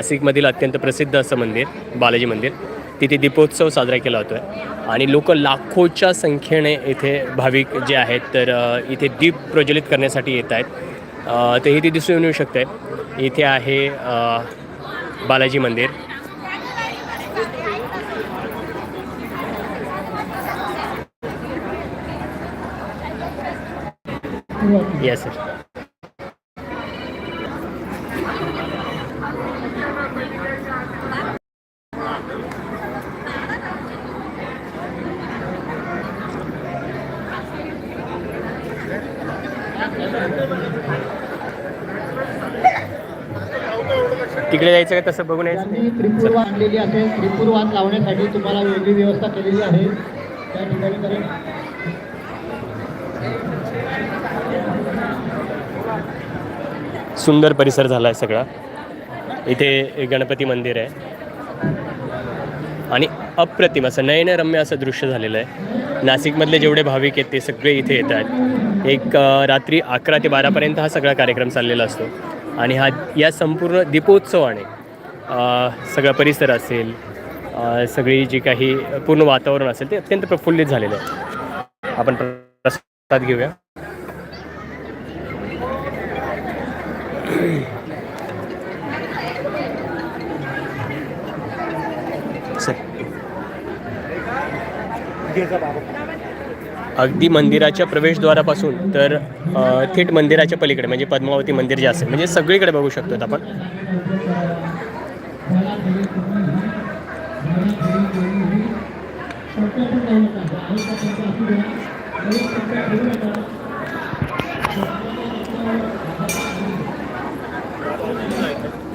नाशिकमधील अत्यंत प्रसिद्ध असं मंदिर बालाजी मंदिर. तिथे दीपोत्सव साजरा केला होतो आहे आणि लोक लाखोच्या संख्येने इथे भाविक जे आहेत तर इथे दीप प्रज्वलित करण्यासाठी येत आहेत. अ, तर इथे दिसून येऊ शकते आहे इथे आहे बालाजी मंदिर. येस सर तिकडे जायचं का तसं बघून यायचं? त्यांनी त्रिपूर्व आणलेली असेल त्रिपूर्वात लावण्यासाठी तुम्हाला वेगळी व्यवस्था केलेली आहे. त्या ठिकाणी तरी सुंदर परिसर झाला आहे सगळा. इथे गणपती मंदिर आहे. आणि अप्रतिम असं नयनरम्य असं दृश्य झालेलं आहे. नाशिकमधले जेवढे भाविक आहेत ते सगळे इथे येत आहेत. एक अ, रात्री अकरा ते बारापर्यंत हा सगळा कार्यक्रम चाललेला असतो. आणि हा या संपूर्ण दीपोत्सवाने सगळा परिसर असेल सगळी जी काही पूर्ण वातावरण असेल ते अत्यंत प्रफुल्लित झालेलं आहे. आपण प्रसाद घेऊया. सर. अगदी मंदिराच्या प्रवेशद्वारापासून तर थेट मंदिराच्या पलीकडे म्हणजे पद्मावती मंदिर जे असेल म्हणजे सगळीकडे बघू शकतो आपण.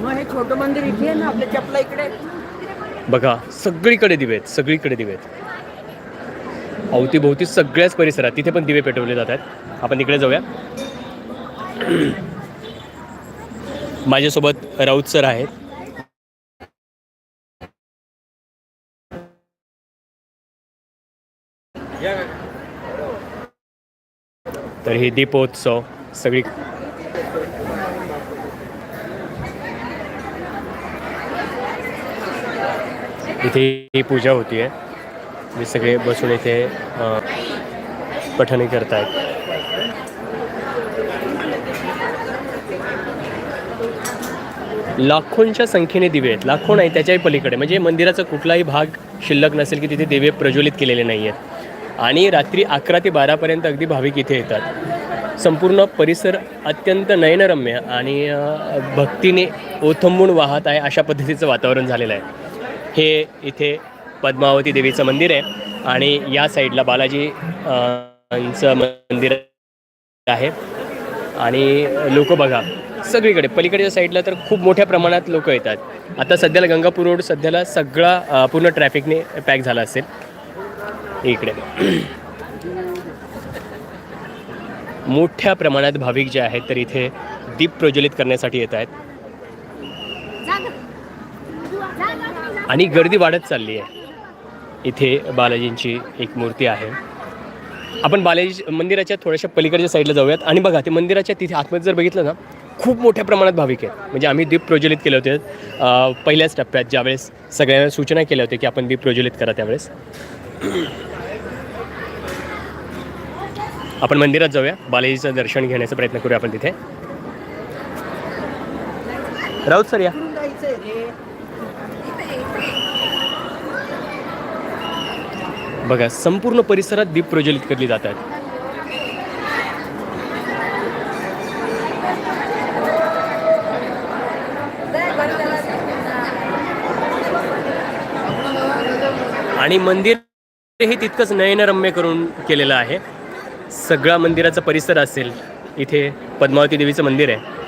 हे छोटं मंदिर इथे ना आपल्या चपला इकडे. बघा सगळीकडे दिवे आहेत सगळीकडे दिवे आहेत अवतीभोवती सगळ्याच परिसरात तिथे पण दिवे पेटवले जातात आपण तिकडे जाऊया. माझ्यासोबत राऊत सर आहेत. तर हे दीपोत्सव सगळी इथे ही पूजा होती आहे मी सगळे बसून इथे पठणी करत आहेत लाखोंच्या संख्येने दिवे आहेत. लाखो नाही त्याच्याही पलीकडे. म्हणजे मंदिराचा कुठलाही भाग शिल्लक नसेल की तिथे दिवे प्रज्वलित केलेले नाही आहेत आणि रात्री अकरा ते बारापर्यंत अगदी भाविक इथे येतात. संपूर्ण परिसर अत्यंत नयनरम्य आणि भक्तीने ओथंबून वाहत आहे अशा पद्धतीचं वातावरण झालेलं आहे. हे इथे पद्मावती देवीचं मंदिर आहे. आणि या साईडला बालाजी चं मंदिर आहे. आणि लोक बघा सगळीकडे पलीकडच्या साईडला तर खूप मोठ्या प्रमाणात लोक येतात. आता सध्याला गंगापूर रोड सध्याला सगळा पूर्ण ट्रॅफिकने पॅक झाला असेल. इकडे. मोठ्या प्रमाणात भाविक जे आहेत तर इथे दीप प्रज्वलित करण्यासाठी येत आहेत. आणि गर्दी वाढत चालली आहे. इथे बालाजींची एक मूर्ती आहे. आपण बालाजी मंदिराच्या थोड्याशा पलीकडच्या साईडला जाऊयात. आणि बघा ते मंदिराच्या तिथे आतमध्ये जर बघितलं ना खूप मोठ्या प्रमाणात भाविक आहेत. म्हणजे आम्ही दीप प्रज्वलित केले होते. पहिल्याच टप्प्यात ज्यावेळेस सगळ्यांना सूचना केल्या होत्या की आपण दीप प्रज्वलित करा त्यावेळेस. आपण मंदिरात जाऊया. बालाजीचं दर्शन घेण्याचा प्रयत्न करूया आपण तिथे. राऊत सर या. बघा संपूर्ण परिसरात दीप प्रज्वलित केली जातात आणि मंदिर हे तितकंच नयनरम्य करून केलेलं आहे. सगळा मंदिराचा परिसर असेल इथे पद्मावती देवीचं मंदिर आहे.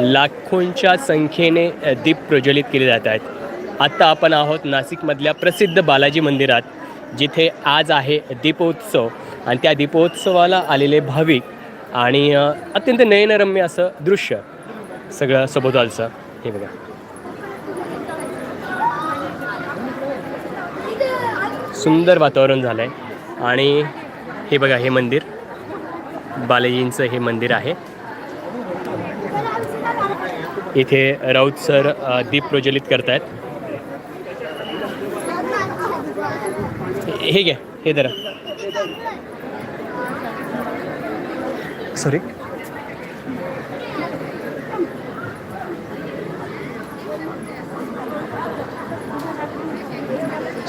लाखोंच्या संख्येने दीप प्रज्वलित केले जात आहेत. आत्ता आपण आहोत नाशिकमधल्या प्रसिद्ध बालाजी मंदिरात जिथे आज आहे दीपोत्सव. आणि त्या दीपोत्सवाला आलेले भाविक आणि अत्यंत नयनरम्य असं दृश्य सगळं सभोवतालचं हे बघा. सुंदर वातावरण झालं आहे आणि हे बघा हे मंदिर. बालाजींचं हे मंदिर आहे. इथे राऊत सर दीप प्रज्वलित करतायत. हे घ्या हे धरा. सॉरी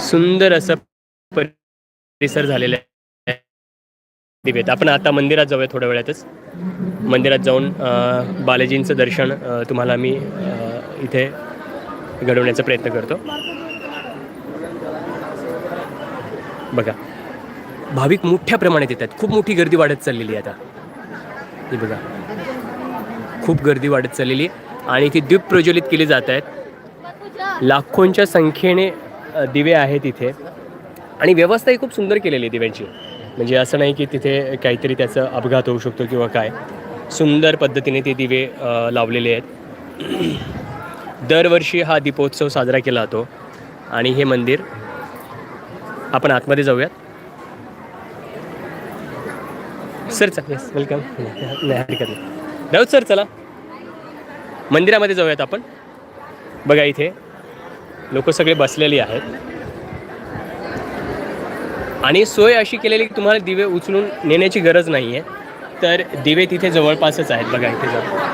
सुंदर असं परिसर झालेलं आहे. दिवेत आपण आता मंदिरात जाऊया थोड्या वेळातच. मंदिरात जाऊन बालाजींचं दर्शन तुम्हाला मी इथे घडवण्याचा प्रयत्न करतो. बघा. भाविक मोठ्या प्रमाणात येतात. खूप मोठी गर्दी वाढत चाललेली आहे आता. हे बघा. खूप गर्दी वाढत चाललेली आहे. आणि ती दीप प्रज्वलित केली जात आहेत. लाखोंच्या संख्येने दिवे आहेत इथे. आणि व्यवस्था ही खूप सुंदर केलेली आहे दिव्यांची. म्हणजे असं नाही की तिथे काहीतरी त्याचा अपघात होऊ शकतो किंवा काय. सुंदर पद्धतीने ते दिवे लावलेले आहेत. दरवर्षी हा दीपोत्सव साजरा केला जातो आणि हे मंदिर आपण आतमध्ये जाऊयात. सर चल येस वेलकम नाही हरकत नाही. राऊत सर चला. मंदिरामध्ये जाऊयात आपण. बघा इथे लोक सगळे बसलेली आहेत. आणि सोय अशी केलेली की तुम्हाला दिवे उचलून नेण्याची गरज नाही आहे तर दिवे तिथे जवळपासच आहेत. बघा इथे जाऊन.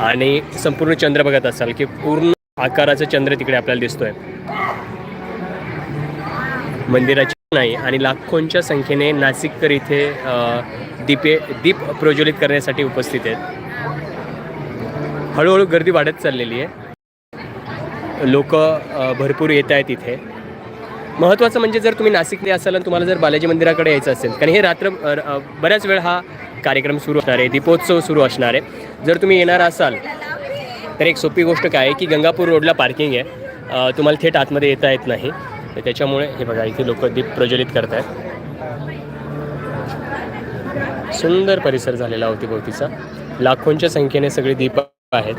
आणि संपूर्ण चंद्र बघत असाल की पूर्ण आकाराचा चंद्र तिकडे आपल्याला दिसतोय. मंदिराची नाही आणि लाखोंच्या संख्येने नाशिककर इथे दीपे दीप प्रज्वलित करण्यासाठी उपस्थित आहेत. हळूहळू गर्दी वाढत चाललेली आहे. लोक भरपूर येत आहेत इथे. महत्त्वाचं म्हणजे जर तुम्ही नाशिकने असाल आणि तुम्हाला जर बालाजी मंदिराकडे यायचं असेल कारण हे रात्र बऱ्याच वेळ हा कार्यक्रम सुरू असणार आहे दीपोत्सव सुरू असणार आहे. जर तुम्ही येणार असाल तर एक सोपी गोष्ट काय आहे की गंगापूर रोडला पार्किंग आहे. तुम्हाला थेट आतमध्ये येता येत नाही. तर त्याच्यामुळे हे बघा इथे लोक दीप प्रज्वलित करत आहेत सुंदर परिसर झालेला अवतीभोवतीचा लाखोंच्या संख्येने सगळे दीप आहेत.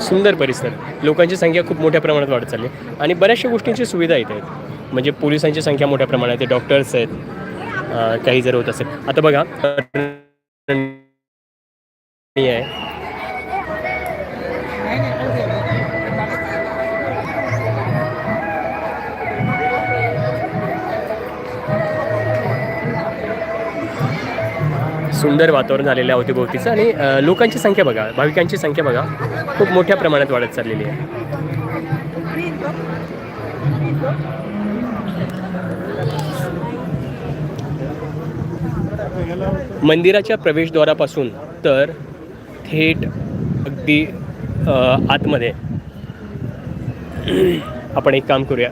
सुंदर परिसर. लोकांची संख्या खूप मोठ्या प्रमाणात वाढत चालली आहे. आणि बऱ्याचशा गोष्टींची सुविधा इथे आहेत. म्हणजे पोलिसांची संख्या मोठ्या प्रमाणात आहे डॉक्टर्स आहेत काही जर होत असेल. आता बघा आहे सुंदर वातावरण झालेलं आहे अवतीभोवतीचं आणि लोकांची संख्या बघा भाविकांची संख्या बघा खूप मोठ्या प्रमाणात वाढत चाललेली आहे. मंदिराच्या प्रवेशद्वारापासून तर थेट अगदी आतमध्ये. आपण एक काम करूया.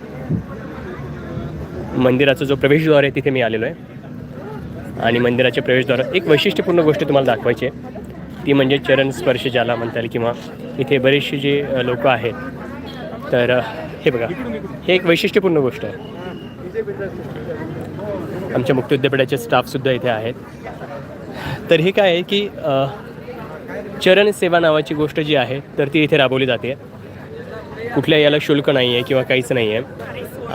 मंदिराचा जो प्रवेशद्वार आहे तिथे मी आलेलो आहे. आणि मंदिराच्या प्रवेशद्वार एक वैशिष्ट्यपूर्ण गोष्ट तुम्हाला दाखवायची आहे. ती म्हणजे चरण स्पर्श ज्याला म्हणता येईल किंवा इथे बरेचसे जे लोक आहेत. तर हे बघा हे एक वैशिष्ट्यपूर्ण गोष्ट आहे. आमच्या मुक्त विद्यापीठाचे स्टाफसुद्धा इथे आहेत. तर हे काय आहे की चरण सेवा नावाची गोष्ट जी आहे तर ती इथे राबवली जाते. कुठल्या याला शुल्क नाही आहे किंवा काहीच नाही आहे.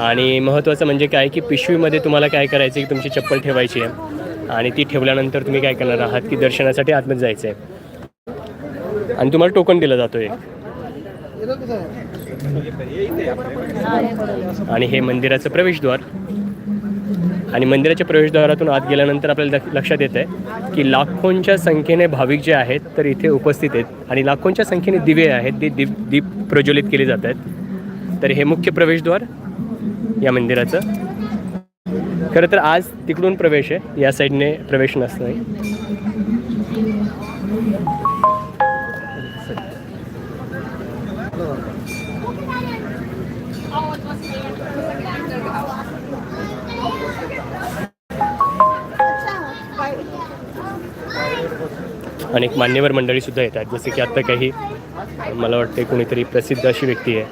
आणि महत्त्वाचं म्हणजे काय की पिशवीमध्ये तुम्हाला काय करायचं आहे की तुमची चप्पल ठेवायची आहे. आणि ती ठेवल्यानंतर तुम्ही काय करणार आहात की दर्शनासाठी आतमध्ये जायचं आहे आणि तुम्हाला टोकन दिलं जातो एक आणि हे मंदिराचं प्रवेशद्वार. आणि मंदिराच्या प्रवेशद्वारातून आत गेल्यानंतर आपल्याला लक्षात येतं आहे की लाखोंच्या संख्येने भाविक जे आहेत तर इथे उपस्थित आहेत. आणि लाखोंच्या संख्येने दिवे आहेत ते दीप दीप प्रज्वलित केले जात आहेत. तर हे मुख्य प्रवेशद्वार या मंदिराचं. खरं तर आज तिकडून प्रवेश आहे. या साईडने प्रवेश नसतो अनेक मान्यवर मंडळीसुद्धा येतात. जसे की आत्ता काही मला वाटते कोणीतरी प्रसिद्ध अशी व्यक्ती आहे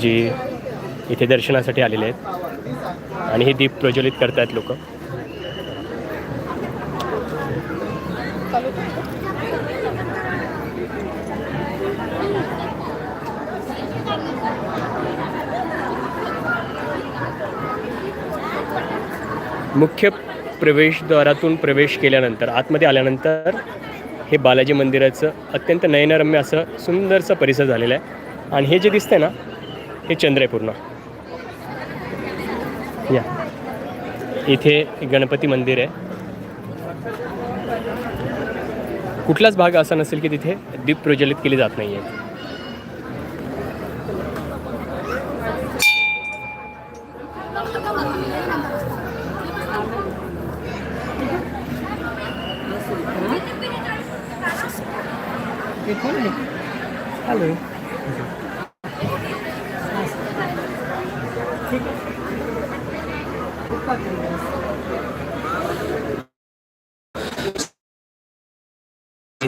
जी इथे दर्शनासाठी आलेले आहेत. आणि हे दीप प्रज्वलित करतायत लोक. मुख्य प्रवेशद्वारातून प्रवेश केल्यानंतर आतमध्ये आल्यानंतर हे बालाजी मंदिराचं अत्यंत नयनरम्य असं सुंदरसा परिसर झालेला आहे. आणि हे जे दिसतंय ना हे चंद्र आहे पूर्ण या। इथे गणपती मंदिर आहे. कुठलाच भाग असा नसेल की तिथे दीप प्रज्वलित केली जात नाही आहे? हॅलो.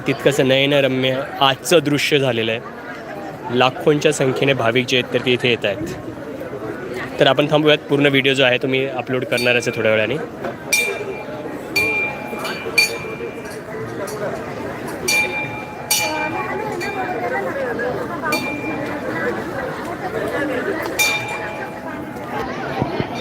तितकंसं नयनरम्य आजचं दृश्य झालेलं आहे. लाखोंच्या संख्येने भाविक जे आहेत तर ते इथे येत आहेत. तर आपण थांबूयात. पूर्ण व्हिडिओ जो आहे तो मी अपलोड करणारच आहे थोड्या वेळाने.